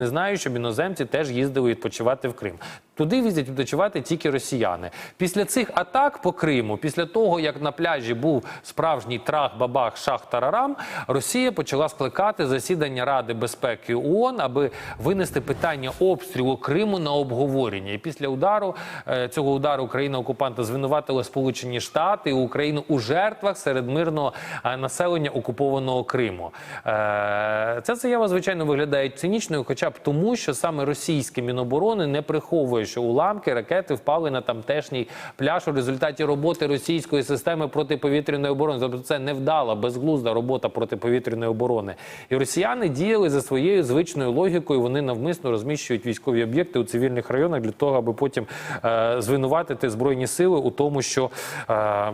Не знаю, щоб іноземці теж їздили відпочивати в Крим. Туди їздять відпочивати тільки росіяни. Після цих атак по Криму, після того як на пляжі був справжній трах, бабах, шах тарарам, Росія почала скликати засідання Ради безпеки ООН, аби винести питання обстрілу Криму на обговорення. І після удару е, цього удару Україна окупанта звинуватила Сполучені Штати і Україну у жертвах серед мирного е, населення окупованого Криму. Е, Ця заява, звичайно, виглядає цинічною, хоча б тому, що саме російське міноборони не приховує, що уламки ракети впали на тамтешній пляж у результаті роботи російської системи протиповітряної оборони. Тобто це невдала, безглузда робота протиповітряної оборони. І росіяни діяли за своєю звичною логікою. Вони навмисно розміщують військові об'єкти у цивільних районах для того, аби потім е, звинуватити збройні сили у тому, що. Е,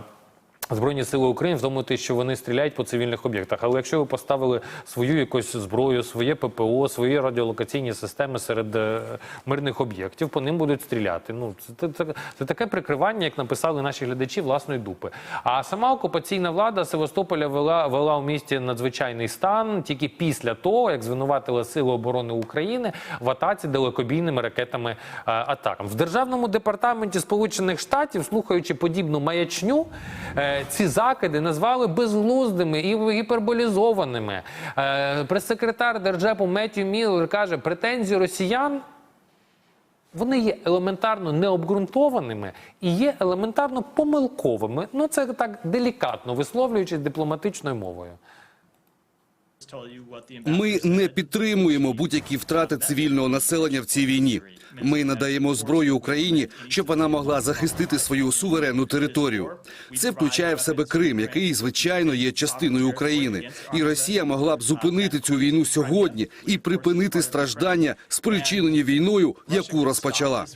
Збройні сили України в тому, що вони стріляють по цивільних об'єктах. Але якщо ви поставили свою якусь зброю, своє ППО, свої радіолокаційні системи серед е, мирних об'єктів, по ним будуть стріляти. Ну це, це, це таке прикривання, як написали наші глядачі власної дупи. А сама окупаційна влада Севастополя вела вела у місті надзвичайний стан тільки після того, як звинуватила Сили оборони України в атаці далекобійними ракетами е, атакам. В державному департаменті Сполучених Штатів, слухаючи подібну маячню, е, ці закиди назвали безглуздими і гіперболізованими. Е, Прес-секретар Держепу Меттю Міллер каже, претензії росіян. Вони є елементарно необґрунтованими і є елементарно помилковими. Ну це так делікатно висловлюючись дипломатичною мовою. Ми не підтримуємо будь-які втрати цивільного населення в цій війні. Ми надаємо зброю Україні, щоб вона могла захистити свою суверенну територію. Це включає в себе Крим, який звичайно є частиною України, і Росія могла б зупинити цю війну сьогодні і припинити страждання, спричинені війною, яку розпочала.